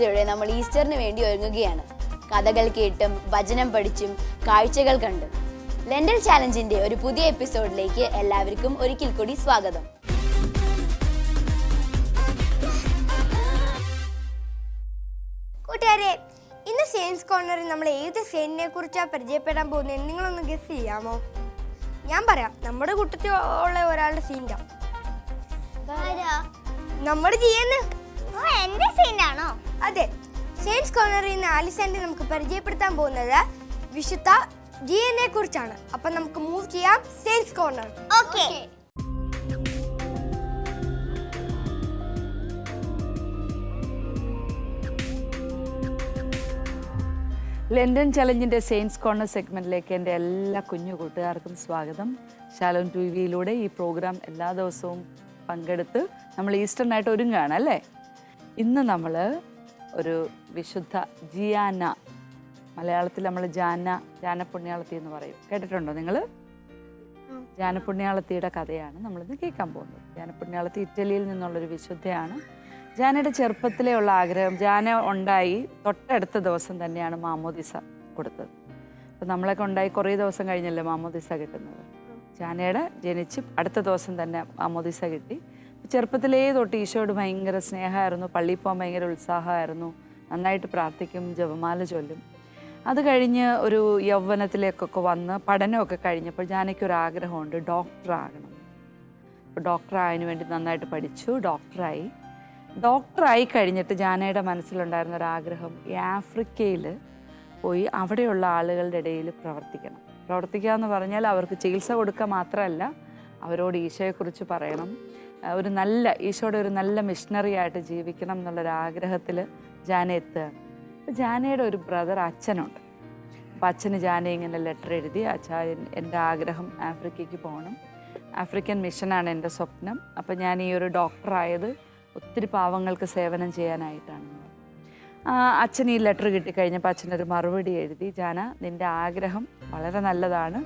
Lendl നമ്മൾ ഈസ്റ്ററിന് വേണ്ടി ഒരുങ്ങുകയാണ്. കഥകൾ കേട്ടും വചനം പഠിച്ചും കാഴ്ചകൾ കണ്ടും. ലെൻഡൽ ചാലഞ്ചിന്റെ ഒരു പുതിയ എപ്പിസോഡിലേക്ക് എല്ലാവർക്കും ഒരിക്കൽ കൂടി സ്വാഗതം. കൂട്ടുകാരെ ഇന്ന് സെയിൻസ് കോർണറിൽ നമ്മൾ ഏത് സെയിലിനെ കുറിച്ചാണ് പരിചയപ്പെടാൻ പോകുന്നത് നിങ്ങളൊന്ന് ഗസ് ചെയ്യാമോ? ഞാൻ പറയാം നമ്മുടെ കൂട്ടത്തിൽ ഉള്ള ഒരാളുടെ സീന്റെ നമ്മുടെ ജിയെന്ന് എന്റെ സീനാണോ അതെ. സെയിൽസ് കോർണറിൽ നിന്ന് ആലിസന്റെ നമുക്ക് പരിചയപ്പെടുത്താൻ പോകുന്നത് വിശുദ്ധ ജിയനെ കുറിച്ചാണ്. അപ്പൊ നമുക്ക് മൂവ് ചെയ്യാം. സെയിൽസ് കോർണർ ഓക്കെ ലണ്ടൻ ചലഞ്ചിന്റെ സെയിൻസ് കോർണർ സെഗ്മെന്റിലേക്ക് എന്റെ എല്ലാ കുഞ്ഞു കൂട്ടുകാർക്കും സ്വാഗതം. ശാലോൻ ടി വിയിലൂടെ ഈ പ്രോഗ്രാം എല്ലാ ദിവസവും പങ്കെടുത്ത് നമ്മൾ ഈസ്റ്ററിനായിട്ട് ഒരുങ്ങുകയാണ് അല്ലേ? ഇന്ന് നമ്മൾ ഒരു വിശുദ്ധ ജിയാന മലയാളത്തിൽ നമ്മൾ ജാന ജാനപുണ്യാളത്തി എന്ന് പറയും. കേട്ടിട്ടുണ്ടോ നിങ്ങൾ ജാനപുണ്യാളത്തിയുടെ കഥയാണ് നമ്മളിന്ന് കേൾക്കാൻ പോകുന്നത്. ജാനപുണ്യാളത്തി ഇറ്റലിയിൽ നിന്നുള്ളൊരു വിശുദ്ധയാണ്. ജാനയുടെ ചെറുപ്പത്തിലേ ഉള്ള ആഗ്രഹം ജാന ഉണ്ടായി തൊട്ടടുത്ത ദിവസം തന്നെയാണ് മാമോദിസ കൊടുത്തത്. അപ്പം നമ്മളൊക്കെ ഉണ്ടായി കുറേ ദിവസം കഴിഞ്ഞല്ലേ മാമോദിസ കിട്ടുന്നത്. ജാനയുടെ ജനിച്ച് അടുത്ത ദിവസം തന്നെ മാമോദിസ കിട്ടി. ചെറുപ്പത്തിലേ തൊട്ട് ഈശോയോട് ഭയങ്കര സ്നേഹമായിരുന്നു. പള്ളിയിൽ പോകാൻ ഭയങ്കര ഉത്സാഹമായിരുന്നു. നന്നായിട്ട് പ്രാർത്ഥിക്കും ജപമാല ചൊല്ലും. അത് കഴിഞ്ഞ് ഒരു യൗവനത്തിലേക്കൊക്കെ വന്ന് പഠനമൊക്കെ കഴിഞ്ഞപ്പോൾ ജാനയ്ക്ക് ഡോക്ടറാകണം. അപ്പോൾ ഡോക്ടറായതിനു വേണ്ടി നന്നായിട്ട് പഠിച്ചു. ഡോക്ടറായി. ഡോക്ടറായി കഴിഞ്ഞിട്ട് ജാനയുടെ മനസ്സിലുണ്ടായിരുന്ന ഒരാഗ്രഹം ഈ ആഫ്രിക്കയിൽ പോയി അവിടെയുള്ള ആളുകളുടെ ഇടയിൽ പ്രവർത്തിക്കണം. പ്രവർത്തിക്കുക എന്ന് പറഞ്ഞാൽ അവർക്ക് ചികിത്സ കൊടുക്കുക മാത്രമല്ല അവരോട് ഈശോയെക്കുറിച്ച് പറയണം. ഒരു നല്ല ഈശോയുടെ ഒരു നല്ല മിഷണറി ആയിട്ട് ജീവിക്കണം എന്നുള്ളൊരു ആഗ്രഹത്തിൽ ജാന എത്തുകയാണ്. അപ്പോൾ ജാനയുടെ ഒരു ബ്രദർ അച്ഛനുണ്ട്. അപ്പോൾ അച്ഛന് ജാന ഇങ്ങനെ ലെറ്റർ എഴുതി അച്ഛാ എന്റെ ആഗ്രഹം ആഫ്രിക്കയ്ക്ക് പോകണം. ആഫ്രിക്കൻ മിഷനാണ് എന്റെ സ്വപ്നം. അപ്പോൾ ഞാൻ ഈ ഒരു ഡോക്ടറായത് ഒത്തിരി പാവങ്ങൾക്ക് സേവനം ചെയ്യാനായിട്ടാണ്. അച്ഛൻ ഈ ലെറ്റർ കിട്ടിക്കഴിഞ്ഞപ്പോൾ അച്ഛനൊരു മറുപടി എഴുതി ജാന നിന്റെ ആഗ്രഹം വളരെ നല്ലതാണ്.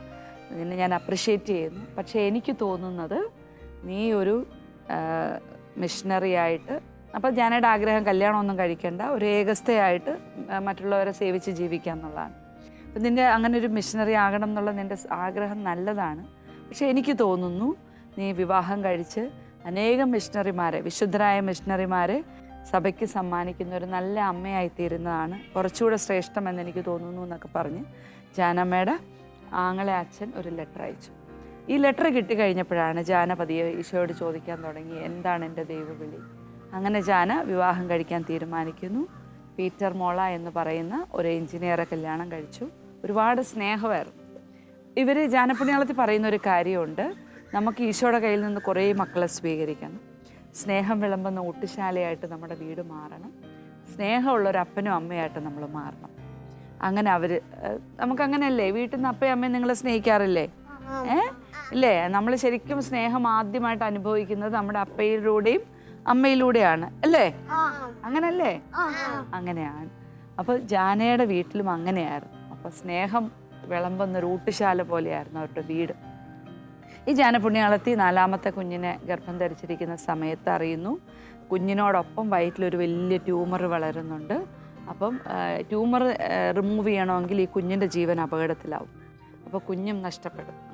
നിന്നെ ഞാൻ അപ്രിഷ്യേറ്റ് ചെയ്യുന്നു. പക്ഷേ എനിക്ക് തോന്നുന്നത് നീ ഒരു മിഷണറി ആയിട്ട്. അപ്പോൾ ജാനയുടെ ആഗ്രഹം കല്യാണമൊന്നും കഴിക്കേണ്ട. ഒരു ഏകസ്ഥയായിട്ട് മറ്റുള്ളവരെ സേവിച്ച് ജീവിക്കുക എന്നുള്ളതാണ്. അപ്പം നിന്റെ അങ്ങനെ ഒരു മിഷണറി ആകണം എന്നുള്ള നിന്റെ ആഗ്രഹം നല്ലതാണ്. പക്ഷെ എനിക്ക് തോന്നുന്നു നീ വിവാഹം കഴിച്ച് അനേകം മിഷണറിമാരെ വിശുദ്ധരായ മിഷണറിമാരെ സഭയ്ക്ക് സമ്മാനിക്കുന്ന ഒരു നല്ല അമ്മയായി തീരുന്നതാണ് കുറച്ചുകൂടെ ശ്രേഷ്ഠമെന്ന് എനിക്ക് തോന്നുന്നു എന്നൊക്കെ പറഞ്ഞ് ജാനമ്മയുടെ ആങ്ങളെ അച്ഛൻ ഒരു ലെറ്റർ അയച്ചു. ഈ ലെറ്റർ കിട്ടിക്കഴിഞ്ഞപ്പോഴാണ് ജാന പതിയെ ഈശോയോട് ചോദിക്കാൻ തുടങ്ങി എന്താണ് എന്റെ ദൈവവിളി? അങ്ങനെ ജാന വിവാഹം കഴിക്കാൻ തീരുമാനിക്കുന്നു. പീറ്റർ മോള എന്ന് പറയുന്ന ഒരു എഞ്ചിനീയറെ കല്യാണം കഴിച്ചു. ഒരുപാട് സ്നേഹമായിരുന്നു. ഇവർ ജാനപ്പുണ്യാളത്തിൽ പറയുന്ന ഒരു കാര്യമുണ്ട്. നമുക്ക് ഈശോയുടെ കയ്യിൽ നിന്ന് കുറേ മക്കളെ സ്വീകരിക്കണം. സ്നേഹം വിളമ്പുന്ന ഊട്ടുശാലയായിട്ട് നമ്മുടെ വീട് മാറണം. സ്നേഹമുള്ള ഒരു അപ്പനും അമ്മയായിട്ട് നമ്മൾ മാറണം. അങ്ങനെ അവർ നമുക്കങ്ങനെയല്ലേ? വീട്ടിൽ നിന്ന് അപ്പയും അമ്മയും നിങ്ങളെ സ്നേഹിക്കാറില്ലേ? ഏ? ഇല്ലേ നമ്മൾ ശരിക്കും സ്നേഹം ആദ്യമായിട്ട് അനുഭവിക്കുന്നത് നമ്മുടെ അപ്പയിലൂടെയും അമ്മയിലൂടെയാണ്. അല്ലേ? അങ്ങനല്ലേ? അങ്ങനെയാണ്. അപ്പോൾ ജാനയുടെ വീട്ടിലും അങ്ങനെയായിരുന്നു. അപ്പോൾ സ്നേഹം വിളമ്പുന്ന ഊട്ടുശാല പോലെയായിരുന്നു അവരുടെ വീട്. ഈ ജാനപുണ്യാളത്തി നാലാമത്തെ കുഞ്ഞിനെ ഗർഭം ധരിച്ചിരിക്കുന്ന സമയത്ത് അറിയുന്നു. കുഞ്ഞിനോടൊപ്പം വയറ്റിലൊരു വലിയ ട്യൂമർ വളരുന്നുണ്ട്. അപ്പം ട്യൂമർ റിമൂവ് ചെയ്യണമെങ്കിൽ ഈ കുഞ്ഞിന്റെ ജീവൻ അപകടത്തിലാവും. അപ്പോൾ കുഞ്ഞും നഷ്ടപ്പെടും.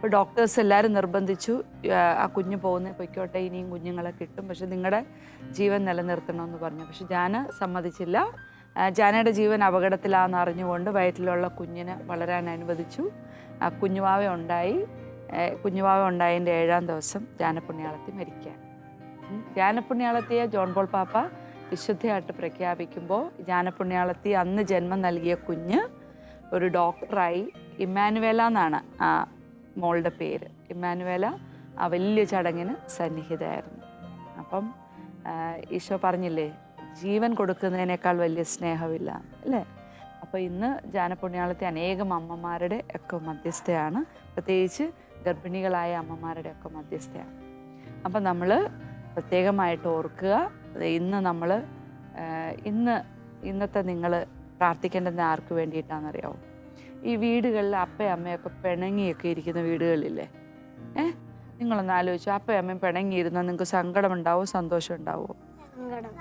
അപ്പോൾ ഡോക്ടേഴ്സ് എല്ലാവരും നിർബന്ധിച്ചു ആ, കുഞ്ഞ് പോകുന്ന പൊയ്ക്കോട്ടെ ഇനിയും കുഞ്ഞുങ്ങളെ കിട്ടും. പക്ഷെ നിങ്ങളുടെ ജീവൻ നിലനിർത്തണമെന്ന് പറഞ്ഞു. പക്ഷെ ജാന സമ്മതിച്ചില്ല. ജാനയുടെ ജീവൻ അപകടത്തിലാണെന്ന് അറിഞ്ഞുകൊണ്ട് വയറ്റിലുള്ള കുഞ്ഞിനെ വളരാൻ അനുവദിച്ചു. ആ കുഞ്ഞുവാവ ഉണ്ടായി. കുഞ്ഞുവാവ ഉണ്ടായതിന്റെ ഏഴാം ദിവസം ജാനപുണ്യാളത്തി മരിക്കാൻ. ജാനപ്പുണ്യാളത്തിയെ ജോൺ പോൾ പാപ്പ വിശുദ്ധയായിട്ട് പ്രഖ്യാപിക്കുമ്പോൾ ജാനപുണ്യാളത്തി അന്ന് ജന്മം നൽകിയ കുഞ്ഞ് ഒരു ഡോക്ടറായി ഇമ്മാനുവേല എന്നാണ് ആ മോളുടെ പേര്. ഇമ്മാനുവേല ആ വലിയ ചടങ്ങിന് സന്നിഹിതയായിരുന്നു. അപ്പം ഈശോ പറഞ്ഞില്ലേ ജീവൻ കൊടുക്കുന്നതിനേക്കാൾ വലിയ സ്നേഹമില്ല അല്ലേ? അപ്പോൾ ഇന്ന് ജാനപുണ്യാളത്തെ അനേകം അമ്മമാരുടെ ഒക്കെ മധ്യസ്ഥയാണ്. പ്രത്യേകിച്ച് ഗർഭിണികളായ അമ്മമാരുടെ ഒക്കെ മധ്യസ്ഥയാണ്. അപ്പം നമ്മൾ പ്രത്യേകമായിട്ട് ഓർക്കുക ഇന്ന് നമ്മൾ ഇന്ന് ഇന്നത്തെ നിങ്ങൾ പ്രാർത്ഥിക്കേണ്ടത് ആർക്ക് വേണ്ടിയിട്ടാണെന്നറിയാമോ ഈ വീടുകളിൽ അപ്പയും അമ്മയൊക്കെ പിണങ്ങിയൊക്കെ ഇരിക്കുന്ന വീടുകളില്ലേ? ഏ? നിങ്ങളൊന്ന് ആലോചിച്ചു. അപ്പയും അമ്മയും പിണങ്ങിയിരുന്നാൽ നിങ്ങൾക്ക് സങ്കടം ഉണ്ടാവോ സന്തോഷം ഉണ്ടാവോ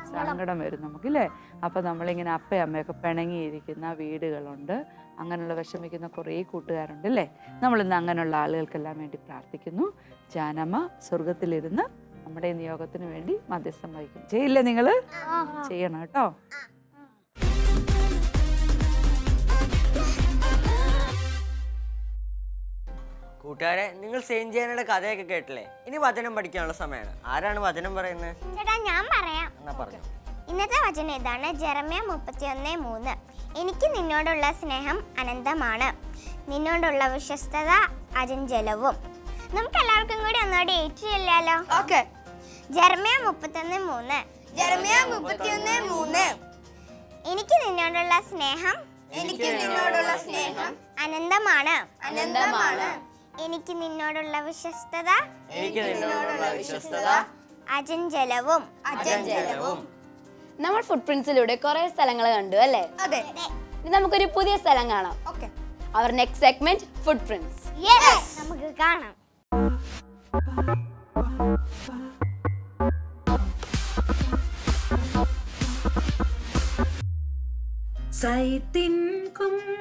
സങ്കടം വരും നമുക്കില്ലേ? അപ്പം നമ്മളിങ്ങനെ അപ്പയും അമ്മയൊക്കെ പിണങ്ങിയിരിക്കുന്ന വീടുകളുണ്ട്. അങ്ങനെയുള്ള വിഷമിക്കുന്ന കുറേ കൂട്ടുകാരുണ്ട് അല്ലേ നമ്മളിന്ന് അങ്ങനെയുള്ള ആളുകൾക്കെല്ലാം വേണ്ടി പ്രാർത്ഥിക്കുന്നു. ജാനമ്മ സ്വർഗത്തിലിരുന്ന് നമ്മുടെ നിയോഗത്തിന് വേണ്ടി മധ്യസ്ഥം വഹിക്കും. ചെയ്യില്ലേ നിങ്ങൾ? ചെയ്യണം കേട്ടോ. കൂട്ടുകാരെ നിങ്ങൾ സെയിന്റ് ജാനയുടെ കഥയൊക്കെ കേട്ടില്ലേ? ഇനി വചനം പഠിക്കാനുള്ള സമയമാണ്. ആരാണ് വചനം പറയുന്നത്? ചേട്ടാ ഞാൻ പറയാം. എന്നാ പറഞ്ഞു. ഇന്നത്തെ വചനം ഇതാണ് ജെറമ്യ മുപ്പത്തിയൊന്ന് മൂന്ന്. എനിക്ക് നിന്നോടുള്ള സ്നേഹം അനന്തമാണ്. നിന്നോടുള്ള വിശ്വസ്തത അജഞ്ചലവും നമുക്ക് എല്ലാവർക്കും കൂടി ഒന്നോട് ഏറ്റു ചെല്ലാലോ ഓക്കെ. ജെറമ്യ മുപ്പത്തൊന്ന് മൂന്ന്. ജെറമിയ മുപ്പത്തിയൊന്ന് മൂന്ന്. എനിക്ക് നിന്നോടുള്ള സ്നേഹം എനിക്ക് നിന്നോടുള്ള സ്നേഹം അനന്തമാണ്. അനന്തമാണ്. എനിക്ക് നിന്നോടുള്ള വിശ്വസ്തത എനിക്ക് നിന്നോടുള്ള വിശ്വസ്തത അജഞ്ചലവും അജഞ്ചലവും നമ്മൾ ഫുട് പ്രിന്റ്സിലൂടെ കുറെ സ്ഥലങ്ങൾ കണ്ടു അല്ലേ? അതെ. ഇനി നമുക്കൊരു പുതിയ സ്ഥലം കാണാം. Okay. Our next segment footprints നമുക്ക് കാണാം. സൈത്തിൻ കൊമ്പുകളേന്തീതാ?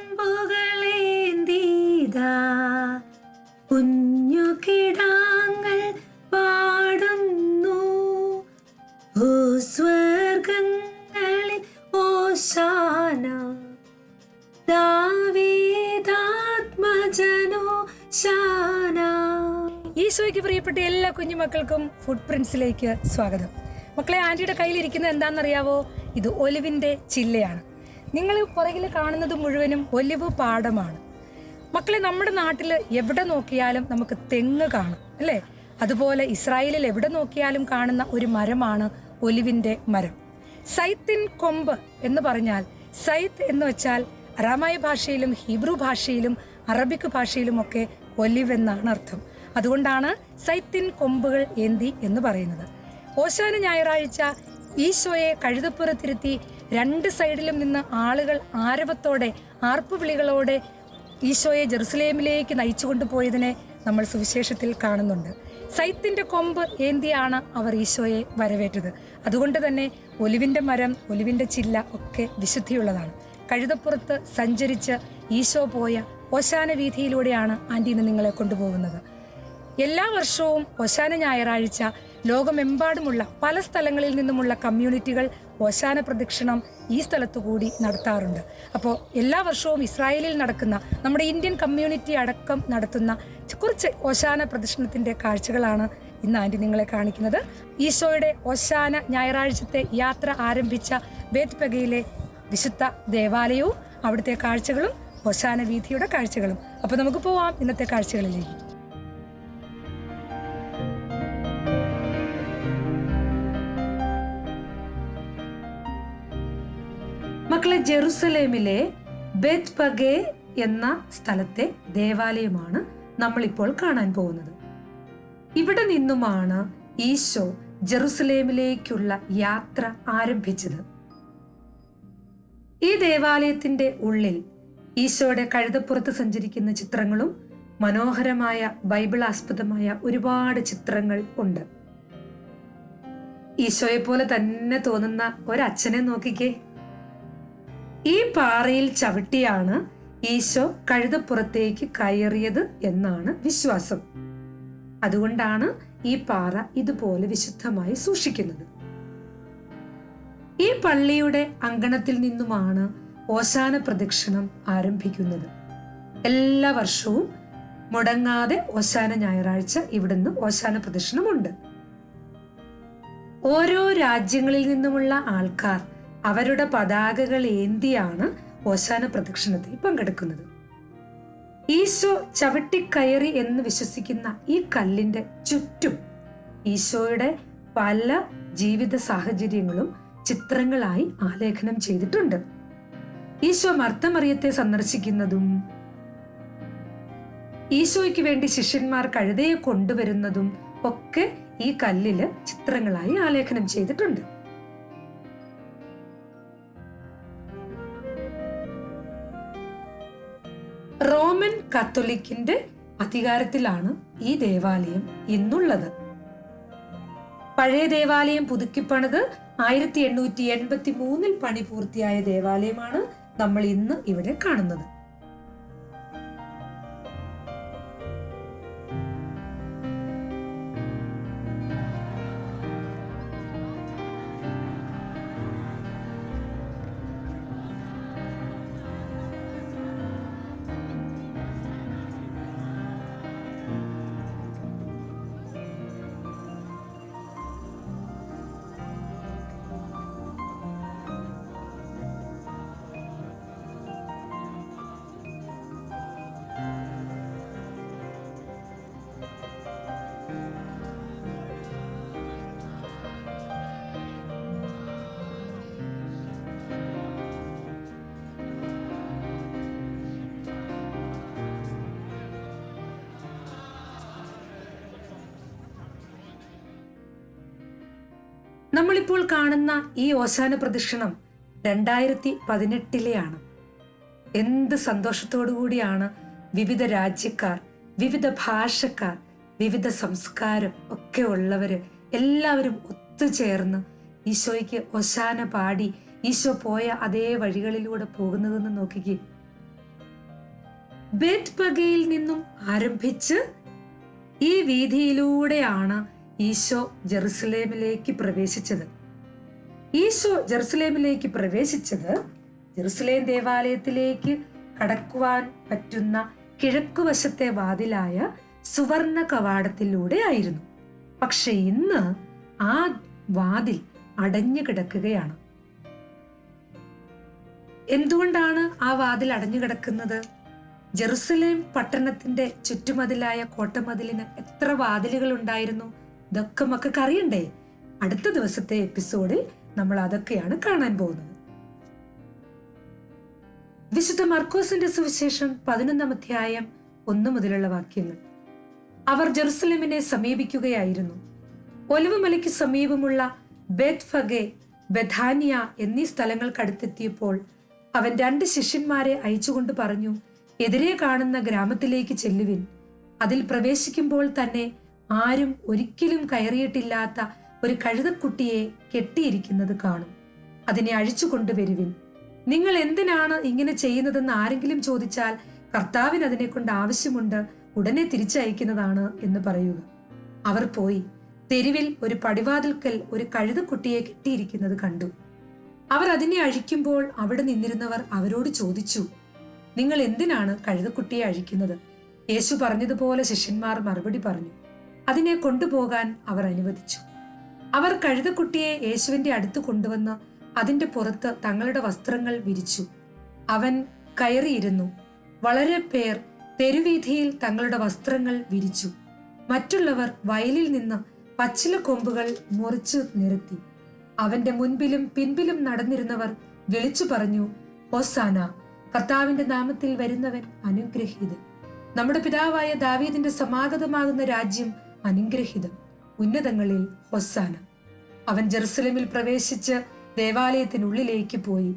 കുഞ്ഞു കിടാങ്ങൾ പാടുന്നു. ഭൂസ്വർഗങ്ങളിൽ ഓശാന. ദാവീദാത്മജനോ ശാന. ഈശോയ്ക്ക് പ്രിയപ്പെട്ട എല്ലാ കുഞ്ഞുമക്കൾക്കും ഫുഡ് പ്രിൻസിലേക്ക് സ്വാഗതം. മക്കളെ ആന്റിയുടെ കയ്യിലിരിക്കുന്നത് എന്താണെന്നറിയാവോ? ഇത് ഒലിവിന്റെ ചില്ലയാണ്. നിങ്ങൾ പുറകിൽ കാണുന്നത് മുഴുവനും ഒലിവ് പാടമാണ് മക്കളെ നമ്മുടെ നാട്ടിൽ എവിടെ നോക്കിയാലും നമുക്ക് തെങ്ങ് കാണും അല്ലേ? അതുപോലെ ഇസ്രായേലിൽ എവിടെ നോക്കിയാലും കാണുന്ന ഒരു മരമാണ് ഒലിവിന്റെ മരം. സൈത്തിൻ കൊമ്പ് എന്ന് പറഞ്ഞാൽ സൈത്ത് എന്ന് വെച്ചാൽ അറാമായ ഭാഷയിലും ഹീബ്രു ഭാഷയിലും അറബിക് ഭാഷയിലും ഒക്കെ ഒലിവ് എന്നാണ് അർത്ഥം. അതുകൊണ്ടാണ് സൈത്തിൻ കൊമ്പുകൾ ഏന്തി എന്ന് പറയുന്നത്. ഓശാന ഞായറാഴ്ച ഈശോയെ കഴുതപ്പുറത്തിരുത്തി രണ്ട് സൈഡിലും നിന്ന് ആളുകൾ ആരവത്തോടെ ആർപ്പുവിളികളോടെ ഈശോയെ ജെറുസലേമിലേക്ക് നയിച്ചു കൊണ്ടുപോയതിനെ നമ്മൾ സുവിശേഷത്തിൽ കാണുന്നുണ്ട്. സൈത്തിന്റെ കൊമ്പ് ഏന്തിയാണ് അവർ ഈശോയെ വരവേറ്റത്? അതുകൊണ്ട് തന്നെ ഒലിവിന്റെ മരം ഒലിവിന്റെ ചില്ല ഒക്കെ വിശുദ്ധിയുള്ളതാണ്. കഴുതപ്പുറത്ത് സഞ്ചരിച്ച് ഈശോ പോയ ഓശാന വീഥിയിലൂടെയാണ് ആന്റീന നിങ്ങളെ കൊണ്ടുപോകുന്നത്. എല്ലാ വർഷവും ഒശാന ഞായറാഴ്ച ലോകമെമ്പാടുമുള്ള പല സ്ഥലങ്ങളിൽ നിന്നുമുള്ള കമ്മ്യൂണിറ്റികൾ ഓശാന പ്രദക്ഷിണം ഈ സ്ഥലത്തു കൂടി നടത്താറുണ്ട്. അപ്പോൾ എല്ലാ വർഷവും ഇസ്രായേലിൽ നടക്കുന്ന നമ്മുടെ ഇന്ത്യൻ കമ്മ്യൂണിറ്റി അടക്കം നടത്തുന്ന കുറച്ച് ഓശാന പ്രദക്ഷിണത്തിന്റെ കാഴ്ചകളാണ് ഇന്ന് ആന്റി നിങ്ങളെ കാണിക്കുന്നത്. ഈശോയുടെ ഓശാന ഞായറാഴ്ചത്തെ യാത്ര ആരംഭിച്ച ബേത്പഗയിലെ വിശുദ്ധ ദേവാലയവും അവിടുത്തെ കാഴ്ചകളും ഓശാന വീഥിയുടെ കാഴ്ചകളും. അപ്പോൾ നമുക്ക് പോവാം ഇന്നത്തെ കാഴ്ചകളിലേക്ക്. മക്കളെ ജെറുസലേമിലെ ബെത് പഗേ എന്ന സ്ഥലത്തെ ദേവാലയമാണ് നമ്മളിപ്പോൾ കാണാൻ പോകുന്നത്. ഇവിടെ നിന്നുമാണ് ഈശോ ജെറുസലേമിലേക്കുള്ള യാത്ര ആരംഭിച്ചത്. ഈ ദേവാലയത്തിന്റെ ഉള്ളിൽ ഈശോയുടെ കഴുതപ്പുറത്ത് സഞ്ചരിക്കുന്ന ചിത്രങ്ങളും മനോഹരമായ ബൈബിൾ ആസ്പദമായ ഒരുപാട് ചിത്രങ്ങൾ ഉണ്ട്. ഈശോയെ പോലെ തന്നെ തോന്നുന്ന ഒരച്ഛനെ നോക്കിക്കേ. ഈ പാറയിൽ ചവിട്ടിയാണ് ഈശോ കഴുതപ്പുറത്തേക്ക് കയറിയത് എന്നാണ് വിശ്വാസം. അതുകൊണ്ടാണ് ഈ പാറ ഇതുപോലെ വിശുദ്ധമായി സൂക്ഷിക്കുന്നത്. ഈ പള്ളിയുടെ അങ്കണത്തിൽ നിന്നുമാണ് ഓശാന പ്രദക്ഷിണം ആരംഭിക്കുന്നത്. എല്ലാ വർഷവും മുടങ്ങാതെ ഓശാന ഞായറാഴ്ച ഇവിടുന്ന് ഓശാന പ്രദക്ഷിണമുണ്ട്. ഓരോ രാജ്യങ്ങളിൽ നിന്നുമുള്ള ആൾക്കാർ അവരുടെ പതാകകൾ ഏന്തിയാണ് ഓശാന പ്രദക്ഷിണത്തിൽ പങ്കെടുക്കുന്നത്. ഈശോ ചവിട്ടിക്കയറി എന്ന് വിശ്വസിക്കുന്ന ഈ കല്ലിന്റെ ചുറ്റും ഈശോയുടെ പല ജീവിത സാഹചര്യങ്ങളും ചിത്രങ്ങളായി ആലേഖനം ചെയ്തിട്ടുണ്ട്. ഈശോ മർത്തമറിയത്തെ സന്ദർശിക്കുന്നതും ഈശോയ്ക്ക് വേണ്ടി ശിഷ്യന്മാർ കഴുതയെ കൊണ്ടുവരുന്നതും ഒക്കെ ഈ കല്ലിൽ ചിത്രങ്ങളായി ആലേഖനം ചെയ്തിട്ടുണ്ട്. കത്തോലിക്കിന്റെ അധികാരത്തിലാണ് ഈ ദേവാലയം ഇന്നുള്ളത് പഴയ ദേവാലയം പുതുക്കിപ്പണിത് ആയിരത്തി എണ്ണൂറ്റി എൺപത്തി മൂന്നിൽ പണി പൂർത്തിയായ ദേവാലയമാണ് നമ്മൾ ഇന്ന് ഇവിടെ കാണുന്നത്. നമ്മളിപ്പോൾ കാണുന്ന ഈ ഓശാന പ്രദക്ഷിണം രണ്ടായിരത്തി പതിനെട്ടിലെയാണ് എന്ത് സന്തോഷത്തോടു കൂടിയാണ് വിവിധ രാജ്യക്കാർ വിവിധ ഭാഷക്കാർ വിവിധ സംസ്കാരം ഒക്കെ ഉള്ളവര് എല്ലാവരും ഒത്തുചേർന്ന് ഈശോയ്ക്ക് ഒശാന പാടി ഈശോ പോയ അതേ വഴികളിലൂടെ പോകുന്നതെന്ന് നോക്കിക്കേ. ബേറ്റ് പകയിൽ നിന്നും ആരംഭിച്ച് ഈ വീതിയിലൂടെയാണ് ഈശോ ജെറുസലേമിലേക്ക് പ്രവേശിച്ചത്. ഈശോ ജെറുസലേമിലേക്ക് പ്രവേശിച്ചത് ജെറുസലേം ദേവാലയത്തിലേക്ക് കടക്കുവാൻ പറ്റുന്ന കിഴക്കുവശത്തെ വാതിലായ സുവർണ കവാടത്തിലൂടെ ആയിരുന്നു. പക്ഷെ ഇന്ന് ആ വാതിൽ അടഞ്ഞു കിടക്കുകയാണ്. എന്തുകൊണ്ടാണ് ആ വാതിൽ അടഞ്ഞു കിടക്കുന്നത്? ജെറുസലേം പട്ടണത്തിന്റെ ചുറ്റുമതിലായ കോട്ടമതിലിന് എത്ര വാതിലുകൾ ഉണ്ടായിരുന്നു? ഇതൊക്കെ മക്കൾക്ക് അറിയണ്ടേ? അടുത്ത ദിവസത്തെ എപ്പിസോഡിൽ നമ്മൾ അതൊക്കെയാണ് കാണാൻ പോകുന്നത്. വിശുദ്ധ മർക്കോസിന്റെ സുവിശേഷം പതിനൊന്നാം അധ്യായം ഒന്നു മുതലുള്ള വാക്യങ്ങൾ. അവർ ജെറുസലേമിനെ സമീപിക്കുകയായിരുന്നു. ഒലവുമലയ്ക്ക് സമീപമുള്ള ബെത് ഫഗെ ബഥാനിയ എന്നീ സ്ഥലങ്ങൾക്കടുത്തെത്തിയപ്പോൾ അവൻ രണ്ട് ശിഷ്യന്മാരെ അയച്ചുകൊണ്ട് പറഞ്ഞു എതിരെ കാണുന്ന ഗ്രാമത്തിലേക്ക് ചെല്ലുവിൻ. അതിൽ പ്രവേശിക്കുമ്പോൾ തന്നെ ആരും ഒരിക്കലും കയറിയിട്ടില്ലാത്ത ഒരു കഴുതക്കുട്ടിയെ കെട്ടിയിരിക്കുന്നത് കാണും. അതിനെ അഴിച്ചു കൊണ്ടുവരുവിൻ. നിങ്ങൾ എന്തിനാണ് ഇങ്ങനെ ചെയ്യുന്നതെന്ന് ആരെങ്കിലും ചോദിച്ചാൽ കർത്താവിന് അതിനെ കൊണ്ട് ആവശ്യമുണ്ട് ഉടനെ തിരിച്ചയക്കുന്നതാണ് എന്ന് പറയുക. അവർ പോയി. തെരുവിൽ ഒരു പടിവാതിൽക്കൽ ഒരു കഴുതക്കുട്ടിയെ കെട്ടിയിരിക്കുന്നത് കണ്ടു. അവർ അതിനെ അഴിക്കുമ്പോൾ അവിടെ നിന്നിരുന്നവർ അവരോട് ചോദിച്ചു നിങ്ങൾ എന്തിനാണ് കഴുതക്കുട്ടിയെ അഴിക്കുന്നത്? യേശു പറഞ്ഞതുപോലെ ശിഷ്യന്മാർ മറുപടി പറഞ്ഞു അതിനെ കൊണ്ടുപോകാൻ അവർ അനുവദിച്ചു. അവർ കഴുതക്കുട്ടിയെ യേശുവിന്റെ അടുത്ത് കൊണ്ടുവന്ന് അതിന്റെ പുറത്ത് തങ്ങളുടെ വസ്ത്രങ്ങൾ വിരിച്ചു. അവൻ കയറിയിരുന്നു. വളരെ പേർ തെരുവീഥിയിൽ തങ്ങളുടെ വസ്ത്രങ്ങൾ വിരിച്ചു. മറ്റുള്ളവർ വയലിൽ നിന്ന് പച്ചില കൊമ്പുകൾ മുറിച്ച് നിരത്തി. അവന്റെ മുൻപിലും പിൻപിലും നടന്നിരുന്നവർ വിളിച്ചു പറഞ്ഞു ഹോസാന കർത്താവിന്റെ നാമത്തിൽ വരുന്നവൻ അനുഗ്രഹീതൻ. നമ്മുടെ പിതാവായ ദാവീദിന്റെ സമാഗതമാകുന്ന രാജ്യം അനുഗ്രഹീതം. ഉന്നതങ്ങളിൽ ഹൊസാന അവൻ ജെറുസലേമിൽ പ്രവേശിച്ച് ദേവാലയത്തിനുള്ളിലേക്ക് പോയി.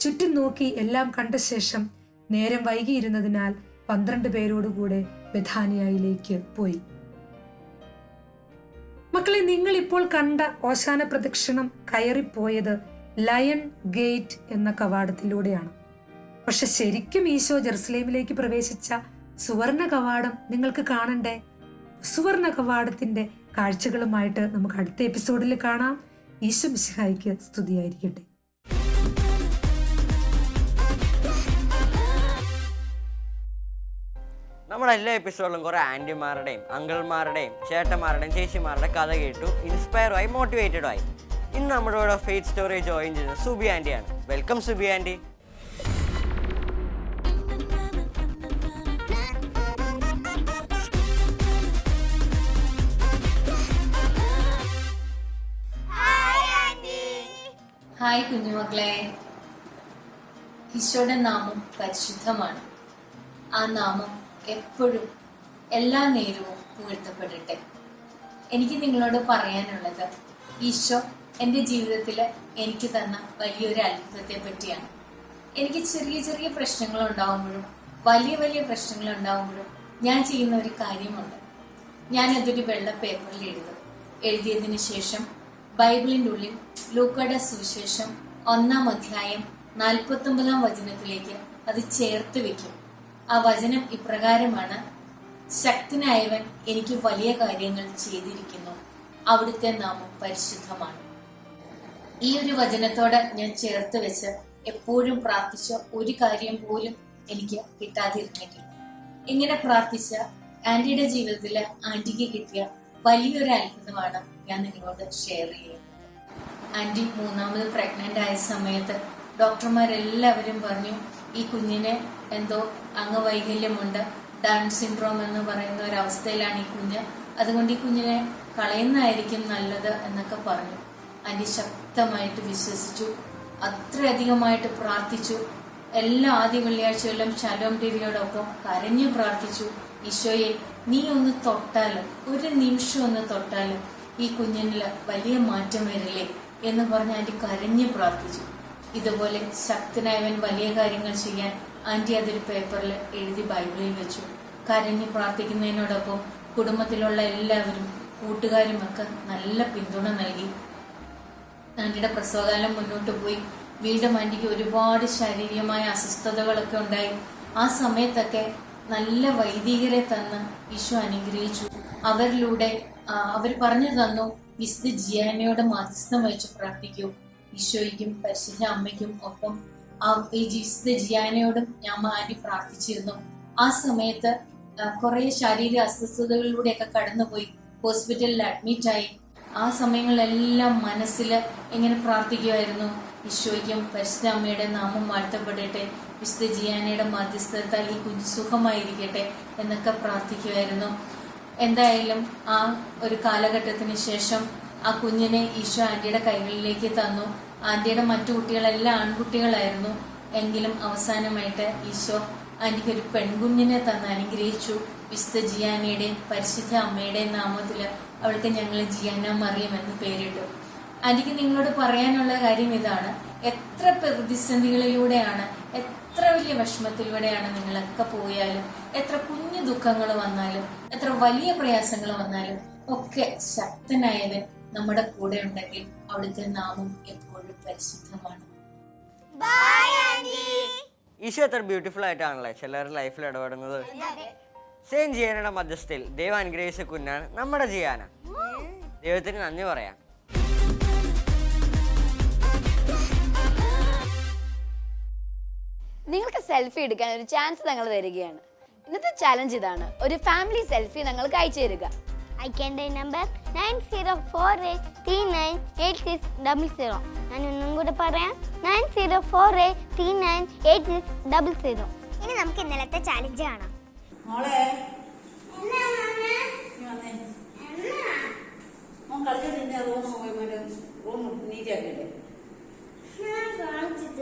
ചുറ്റും നോക്കി എല്ലാം കണ്ട ശേഷം നേരം വൈകിയിരുന്നതിനാൽ പന്ത്രണ്ട് പേരോടുകൂടെ ബഥാനിയയിലേക്ക് പോയി. മക്കളെ നിങ്ങൾ ഇപ്പോൾ കണ്ട ഓശാന പ്രദക്ഷിണം കയറിപ്പോയത് ലയൺ ഗേറ്റ് എന്ന കവാടത്തിലൂടെയാണ്. പക്ഷെ ശരിക്കും ഈശോ ജെറുസലേമിലേക്ക് പ്രവേശിച്ച സുവർണ കവാടം നിങ്ങൾക്ക് കാണണ്ടേ? സുവർണ കവാടത്തിന്റെ കാഴ്ചകളുമായിട്ട് നമുക്ക് അടുത്ത എപ്പിസോഡിൽ കാണാം. ഈശോ മിശിഹായിക്ക് സ്തുതിയായിരിക്കട്ടെ. നമ്മുടെ എല്ലാ എപ്പിസോഡിലും കുറേ ആന്റിമാരുടെയും അങ്കിൾമാരുടെയും ചേട്ടന്മാരുടെയും ചേച്ചിമാരുടെ കഥ കേട്ടു ഇൻസ്പയർ ആയി മോട്ടിവേറ്റഡ് ആയി. ഇന്ന് നമ്മുടെ കൂടെ സ്റ്റോറി ജോയിൻ ചെയ്യുന്നത് സുബി ആന്റിയാണ് വെൽക്കം സുബി ആന്റി ഹായ് കുഞ്ഞുമക്കളെ. ഈശോയുടെ നാമം പരിശുദ്ധമാണ്. ആ നാമം എപ്പോഴും എല്ലാ നേരവും പുകഴ്ത്തപ്പെടട്ടെ എനിക്ക് നിങ്ങളോട് പറയാനുള്ളത് ഈശോ എന്റെ ജീവിതത്തിൽ എനിക്ക് തന്ന വലിയൊരു അത്ഭുതത്തെ പറ്റിയാണ്. എനിക്ക് ചെറിയ ചെറിയ പ്രശ്നങ്ങൾ ഉണ്ടാവുമ്പോഴും വലിയ വലിയ പ്രശ്നങ്ങൾ ഉണ്ടാവുമ്പോഴും ഞാൻ ചെയ്യുന്ന ഒരു കാര്യമുണ്ട്. ഞാൻ ഞാനതൊരു വെള്ള പേപ്പറിൽ എഴുതും. എഴുതിയതിനു ശേഷം ബൈബിളിന്റെ ഉള്ളിൽ ലൂക്കയുടെ സുവിശേഷം ഒന്നാം അധ്യായം നാൽപ്പത്തൊമ്പതാം വചനത്തിലേക്ക് അത് ചേർത്ത് വെക്കും. ആ വചനം ഇപ്രകാരമാണ് ശക്തനായവൻ എനിക്ക് വലിയ കാര്യങ്ങൾ ചെയ്തിരിക്കുന്നു. അവിടുത്തെ നാമം പരിശുദ്ധമാണ്. ഈ ഒരു വചനത്തോടെ ഞാൻ ചേർത്ത് വെച്ച് എപ്പോഴും പ്രാർത്ഥിച്ച ഒരു കാര്യം പോലും എനിക്ക് കിട്ടാതിരുന്നിട്ടില്ല. ഇങ്ങനെ പ്രാർത്ഥിച്ച ആന്റിയുടെ ജീവിതത്തിൽ ആന്റിക്ക് കിട്ടിയ വലിയൊരു അത്ഭുതമാണ് ഞാൻ നിങ്ങളോട് ഷെയർ ചെയ്യുന്നത്. ആന്റി മൂന്നാമത് പ്രഗ്നന്റ് ആയ സമയത്ത് ഡോക്ടർമാരെല്ലാവരും പറഞ്ഞു ഈ കുഞ്ഞിന് എന്തോ അംഗവൈകല്യമുണ്ട് ഡൗൺ സിൻഡ്രോം എന്ന് പറയുന്ന ഒരു അവസ്ഥയിലാണ് ഈ കുഞ്ഞ്. അതുകൊണ്ട് ഈ കുഞ്ഞിനെ കളയുന്നതായിരിക്കും നല്ലത് എന്നൊക്കെ പറഞ്ഞു. ആന്റി ശക്തമായിട്ട് വിശ്വസിച്ചു. അത്രയധികമായിട്ട് പ്രാർത്ഥിച്ചു. എല്ലാ ആദ്യ വെള്ളിയാഴ്ചകളിലും ശലോം ടിവിയോടൊപ്പം കരഞ്ഞു പ്രാർത്ഥിച്ചു. ഈശോയെ നീ ഒന്ന് തൊട്ടാലും ഒരു നിമിഷം ഒന്ന് തൊട്ടാലും ഈ കുഞ്ഞിനെ വലിയ മാറ്റം വരില്ലേ? എന്ന് പറഞ്ഞ് ആന്റി കരഞ്ഞു പ്രാർത്ഥിച്ചു. ഇതുപോലെ ശക്തനായവൻ വലിയ കാര്യങ്ങൾ ചെയ്യാൻ ആന്റി അതൊരു പേപ്പറിൽ എഴുതി ബൈബിളിൽ വെച്ചു. കരഞ്ഞു പ്രാർത്ഥിക്കുന്നതിനോടൊപ്പം കുടുംബത്തിലുള്ള എല്ലാവരും കൂട്ടുകാരും ഒക്കെ നല്ല പിന്തുണ നൽകി. ആന്റിയുടെ പ്രസവകാലം മുന്നോട്ട് പോയി. വീണ്ടും ആന്റിക്ക് ഒരുപാട് ശാരീരികമായ അസ്വസ്ഥതകളൊക്കെ ഉണ്ടായി. ആ സമയത്തൊക്കെ നല്ല വൈദികരെ തന്ന് ഈശോ അനുഗ്രഹിച്ചു. അവരിലൂടെ അവർ പറഞ്ഞു തന്നു വിശുദ്ധ ജിയാനയോട് മാധ്യസ്ഥം വഹിച്ച് പ്രാർത്ഥിക്കൂ. ഈശോയ്ക്കും പരിശുദ്ധ അമ്മയ്ക്കും ഒപ്പം വിശുദ്ധ ജിയാനയോടും ഞാൻ മാറി പ്രാർത്ഥിച്ചിരുന്നു. ആ സമയത്ത് കുറെ ശാരീരിക അസ്വസ്ഥതകളിലൂടെയൊക്കെ കടന്നുപോയി ഹോസ്പിറ്റലിൽ അഡ്മിറ്റ് ആയി. ആ സമയങ്ങളിലെല്ലാം മനസ്സിൽ എങ്ങനെ പ്രാർത്ഥിക്കുമായിരുന്നു. ഈശോയ്ക്കും പരിശുദ്ധ അമ്മയുടെ നാമം വാഴ്ത്തപ്പെടട്ടെ വിശുദ്ധ ജിയാനയുടെ മധ്യസ്ഥത്താൽ ഈ കുഞ്ഞു സുഖമായിരിക്കട്ടെ എന്നൊക്കെ പ്രാർത്ഥിക്കുമായിരുന്നു. എന്തായാലും ആ ഒരു കാലഘട്ടത്തിന് ശേഷം ആ കുഞ്ഞിനെ ഈശോ ആന്റിയുടെ കൈകളിലേക്ക് തന്നു. ആന്റിയുടെ മറ്റു കുട്ടികളെല്ലാം ആൺകുട്ടികളായിരുന്നു. എങ്കിലും അവസാനമായിട്ട് ഈശോ ആന്റിക്ക് ഒരു പെൺകുഞ്ഞിനെ തന്ന് അനുഗ്രഹിച്ചു. വിശുദ്ധ ജിയാനയുടെയും പരിശുദ്ധ അമ്മയുടെയും നാമത്തിൽ അവൾക്ക് ഞങ്ങൾ ജിയാന മറിയം എന്ന് പേരിട്ടു. ആന്റിക്ക് നിങ്ങളോട് പറയാനുള്ള കാര്യം ഇതാണ്. എത്ര പ്രതിസന്ധികളിലൂടെയാണ് എത്ര വലിയ വിഷമത്തിലൂടെയാണ് നിങ്ങളൊക്കെ പോയാലും എത്ര കുഞ്ഞു ദുഃഖങ്ങൾ വന്നാലും എത്ര വലിയ പ്രയാസങ്ങൾ വന്നാലും ഒക്കെ ശക്തനായവൻ നമ്മുടെ കൂടെ ഉണ്ടെങ്കിൽ അവിടുത്തെ നാമം എപ്പോഴും പരിശുദ്ധമാണ്. ഈശോ എത്ര ബ്യൂട്ടിഫുൾ ആയിട്ടാണല്ലേ ചിലരുടെ ലൈഫിൽ ഇടപെടുന്നത്? സെയിം ജിയാനയുടെ മധ്യസ്ഥയിൽ ദൈവം അനുഗ്രഹിച്ച കുഞ്ഞാണ് നമ്മുടെ ജിയാന ദൈവത്തിന് നന്ദി പറയാം. നിങ്ങൾക്ക് സെൽഫി എടുക്കാൻ ഒരു ചാൻസ് ഞങ്ങൾ തരികയാണ്. ഇന്നത്തെ ചാലഞ്ച് ഇതാണ്. ഒരു ഫാമിലി സെൽഫി ഞങ്ങൾക്ക് അയച്ചു തരിക. അയക്കേണ്ട number nine zero four eight three nine eight six double zero ഞാൻ ഒന്നും കൂടെ പറയാം. Nine zero four eight three nine eight six double zero ഇനി നമുക്ക് ഇന്നലത്തെ ചാലഞ്ച് കാണാം. മോളെ.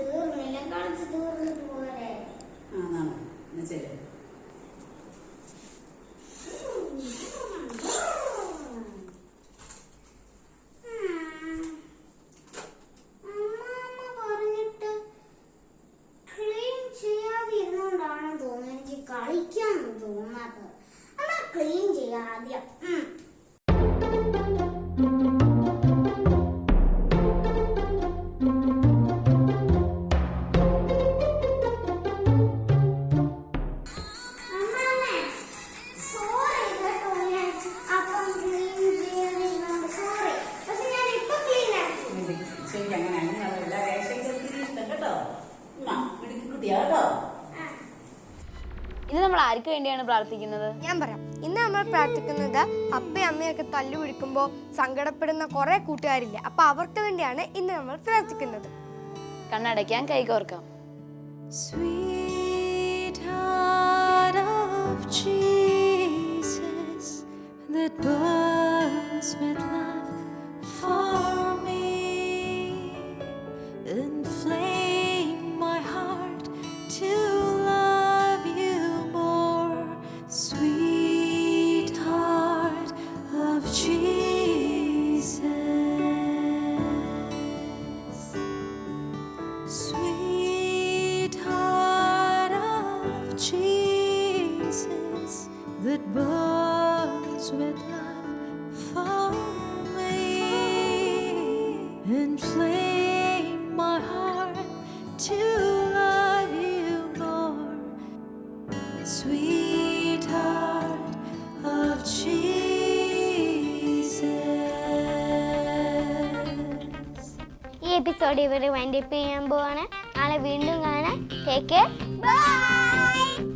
പോയി കാണിച്ചു റൂം പോലെ ആ എന്നാ ശരി. വേണ്ടിയാണ് പ്രാർത്ഥിക്കുന്നത്? ഞാൻ പറയാം. ഇന്ന് നമ്മൾ പ്രാർത്ഥിക്കുന്നത് അപ്പയും അമ്മയൊക്കെ തല്ലു പിടിക്കുമ്പോൾ സങ്കടപ്പെടുന്ന കുറെ കൂട്ടുകാരില്ലേ അപ്പൊ അവർക്ക് വേണ്ടിയാണ് ഇന്ന് നമ്മൾ പ്രാർത്ഥിക്കുന്നത്. കണ്ണടയ്ക്കാൻ കൈകോർക്കാം Sweetheart of Jesus that burns with love. Episode ഇവർ വൈൻഡപ്പ് ചെയ്യാൻ പോവാണ്. നാളെ വീണ്ടും കാണാം. Take care bye